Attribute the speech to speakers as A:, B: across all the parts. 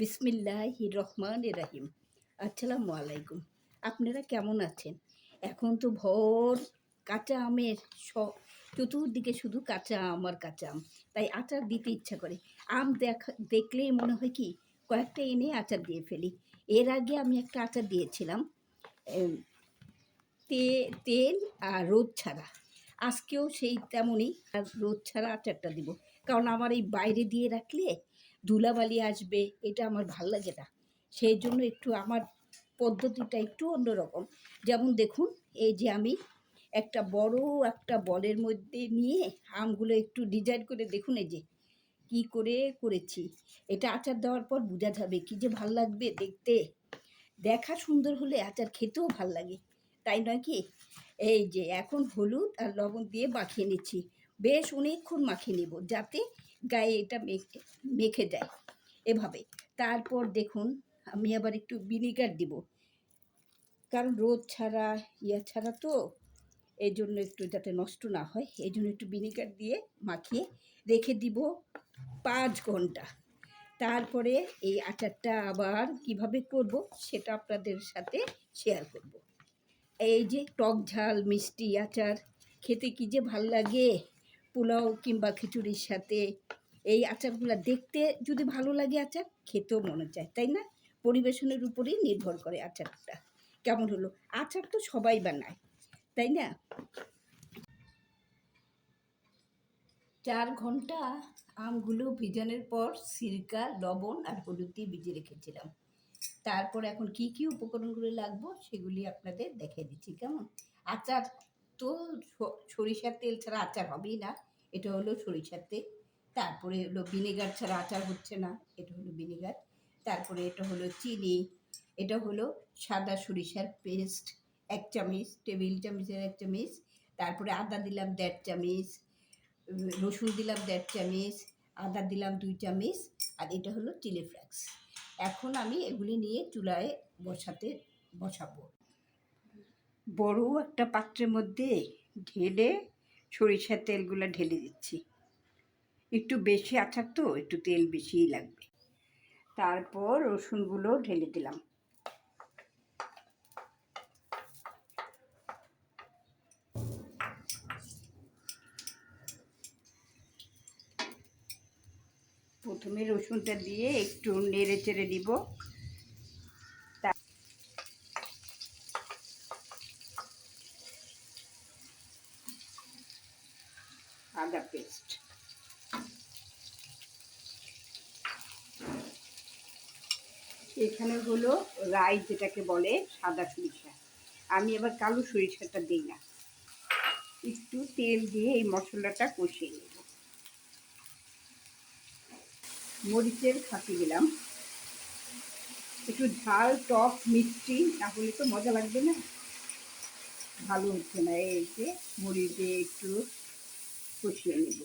A: বিসমিল্লাহ রহমান রাহিম। আসসালামু আলাইকুম। আপনারা কেমন আছেন? এখন তো ভোর, কাঁচা আমের স, চতুর্দিকে শুধু কাঁচা আম আর কাঁচা আম। তাই আচার দিতে ইচ্ছা করে। আম দেখা দেখলেই মনে হয় কি, কয়েকটা এনে আচার দিয়ে ফেলি। এর আগে আমি একটা আচার দিয়েছিলাম তে, তেল আর রোদ ছাড়া। আজকেও সেই তেমনই, আর রোদ ছাড়া আচারটা দিব। কারণ আমার এই বাইরে দিয়ে রাখলে ধুলাবালি আসবে, এটা আমার ভালো লাগে না। সেই জন্য একটু আমার পদ্ধতিটা একটু অন্যরকম। যেমন দেখুন, এই যে আমি একটা বড় একটা বলের মধ্যে নিয়ে আমগুলো একটু ডিজাইন করে দেখুন এই যে, কি করে করেছি। এটা আচার দেওয়ার পর বোঝা যাবে কি যে ভালো লাগবে দেখতে। দেখা সুন্দর হলে আচার খেতেও ভালো লাগে। তাই নয় কি? এই যে এখন হলুদ আর লবণ দিয়ে মাখিয়ে নিচ্ছি। বেশ অনেকক্ষণ মাখিয়ে নেব যাতে গায়ে এটা মেখে মেখে যায় এভাবে। তারপর দেখুন, আমি আবার একটু ভিনিগার দিব। কারণ রোদ ছাড়া, ইয়া ছাড়া তো এই জন্য একটু যাতে নষ্ট না হয়, এই জন্য একটু ভিনিগার দিয়ে মাখিয়ে রেখে দিব পাঁচ ঘণ্টা। তারপরে এই আচারটা আবার কীভাবে করব সেটা আপনাদের সাথে শেয়ার করব। এই যে টক ঝাল, মিষ্টি আচার, খেতে কি যে ভালো লাগে? পোলাও কিংবা খিচুড়ির সাথে এই আচারগুলো দেখতে যদি ভালো লাগে আচার, খেতেও মনে চায়, তাই না? পরিবেশনের উপরেই নির্ভর করে আচারটা। কেমন হলো? আচার তো সবাই বানায়, তাই না? চার ঘণ্টা আমগুলো ভিজানোর পর সিরকা, লবণ আর হলুদ দিয়ে ভিজে রেখেছিলাম। তারপর এখন কি কি উপকরণগুলো লাগবো সেগুলি আপনাদের দেখিয়ে দিচ্ছি, কেমন? আচার তো সরিষার তেল ছাড়া আচার হবেই না। এটা হলো সরিষার তেল। তারপরে হলো ভিনেগার ছাড়া আচার হচ্ছে না, এটা হলো ভিনেগার। তারপরে এটা হলো চিনি, এটা হলো সাদা সরিষার পেস্ট, এক চামচ, টেবিল চামচের এক চামচ। তারপরে আদা দিলাম দেড় চামচ, রসুন দিলাম দেড় চামচ, আদা দিলাম দুই চামচ, আর এটা হলো চিলি ফ্লেক্স। এখন আমি এগুলি নিয়ে চুলায় বসাতে, বসাবো। বড় একটা পাত্রের মধ্যে ঢেলে সরিষার তেলগুলো ঢেলে দিচ্ছি। একটু বেশি আচার তো, একটু তেল বেশিই লাগবে। তারপর রসুনগুলো ঢেলে দিলাম। প্রথমে রসুনটা দিয়ে একটু নেড়ে চেড়ে দিব। আদা পেস্ট। এখানে হলো রাই যেটাকে বলে সাদা সরিষা। আমি আবার কালো সরিষাটা দিই না। একটু তেল দিয়ে এই মশলাটা কষিয়ে নেব। মরিচের খাতি দিলাম। একটু ঝাল, টক, মিষ্টি, না হলে তো মজা লাগবে না। ভালো হচ্ছে না এই যে মরিচ একটু কষিয়ে নেব।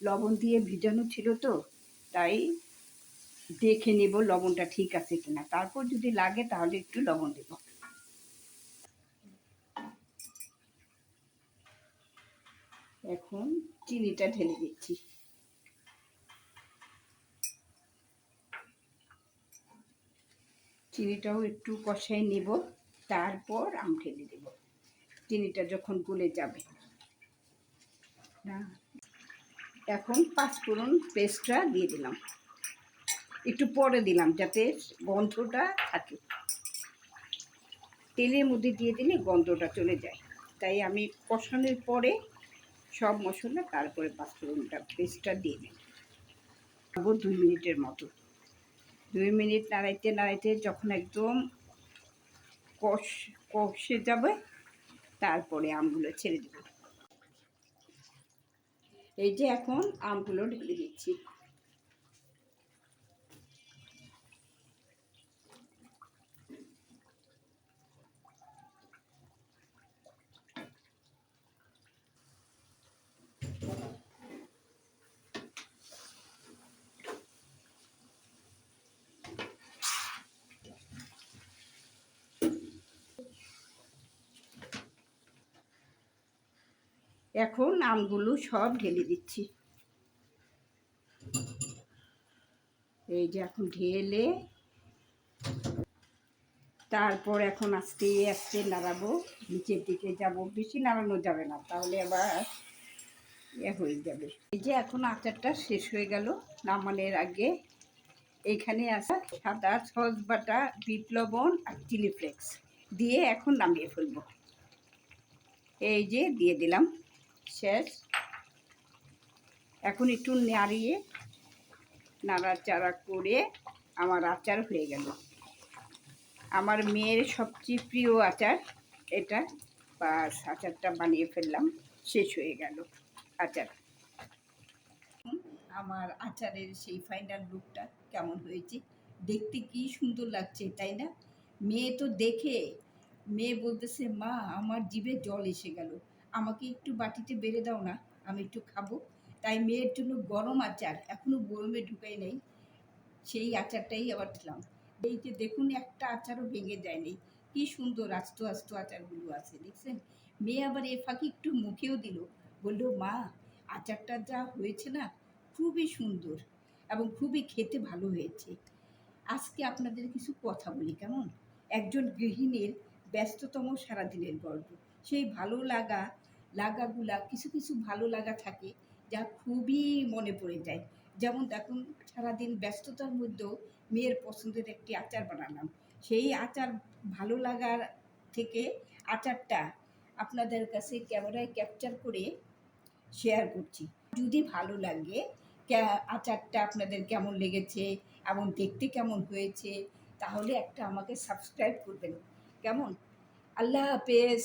A: লবণ দিয়ে ভিজানো ছিল তো, তাই দেখে নেব লবণটা ঠিক আছে কিনা। তারপর যদি লাগে তাহলে একটু লবণ দেব। এখন চিনিটা ঢেলে দিচ্ছি। চিনিটাও একটু কষাই নেব। তারপর আম ঢেলে দেব। চিনিটা যখন গলে যাবে। না এখন পাঁচফোড়ন পেস্টটা দিয়ে দিলাম। একটু পরে দিলাম যাতে গন্ধটা থাকে। তেলের মধ্যে দিয়ে দিলে গন্ধটা চলে যায়। তাই আমি কষানোর পরে সব মশলা তারপরে পাঁচফোড়নটা, পেস্টটা দিয়ে খাব দুই মিনিটের মতো। দুই মিনিট নাড়াইতে নাড়াইতে যখন একদম কষ কষে যাবে তারপরে আমগুলো ছেড়ে দেবো। এই যে এখন আমগুলো ঢেলে দিচ্ছি। এখন আমগুলো সব ঢেলে দিচ্ছি। এই যে এখন ঢেলে তারপর এখন আস্তে আস্তে নাড়াবো, নিচের দিকে যাব। বেশি নাড়ানো যাবে না, তাহলে আবার এ হয়ে যাবে। এই যে এখন আচারটা শেষ হয়ে গেল, নামানোর আগে এখানে আসা সাদা সস বাটা, বিট লবণ আর চিলি ফ্লেক্স। দিয়ে এখন নামিয়ে ফেলব। এই যে দিয়ে দিলাম। শেষ। এখন একটু নাড়িয়ে নাড়াচাড়া করে আমার আচার হয়ে গেল। আমার মেয়ের সবচেয়ে প্রিয় আচার এটা। বাস, আচারটা বানিয়ে ফেললাম, শেষ হয়ে গেল আচার। আমার আচারের সেই ফাইনাল লুকটা কেমন হয়েছে? দেখতে কি সুন্দর লাগছে, তাই না? মেয়ে তো দেখে, মেয়ে বলতেছে, মা, আমার জিভে জল এসে গেল। আমাকে একটু বাটিতে বেড়ে দাও না, আমি একটু খাব। তাই মেয়ের জন্য গরম আচার, এখনও গরমে ঢুকাই নেই, সেই আচারটাই আবার দিলাম। এই যে দেখুন একটা আচারও ভেঙে যায়নি কি সুন্দর আস্ত আস্ত আচারগুলো আছে, দেখছেন? মেয়ে আবার এ ফাঁকি একটু মুখেও দিল, বলল, মা, আচারটা যা হয়েছে না, খুবই সুন্দর এবং খুবই খেতে ভালো হয়েছে। আজকে আপনাদের কিছু কথা বলি, কেমন? একজন গৃহিণীর ব্যস্ততম সারাদিনের গল্প। সেই ভালো লাগা লাগাগুলা, কিছু কিছু ভালো লাগা থাকে যা খুবই মনে পড়ে যায়। যেমন দেখুন, সারাদিন ব্যস্ততার মধ্যেও মেয়ের পছন্দের একটি আচার বানালাম। সেই আচার ভালো লাগার থেকে আচারটা আপনাদের কাছে ক্যামেরায় ক্যাপচার করে শেয়ার করছি। যদি ভালো লাগে আচারটা আপনাদের কেমন লেগেছে, এবং দেখতে কেমন হয়েছে, তাহলে একটা আমাকে সাবস্ক্রাইব করবেন। কেমন? আল্লাহ হাফেজ।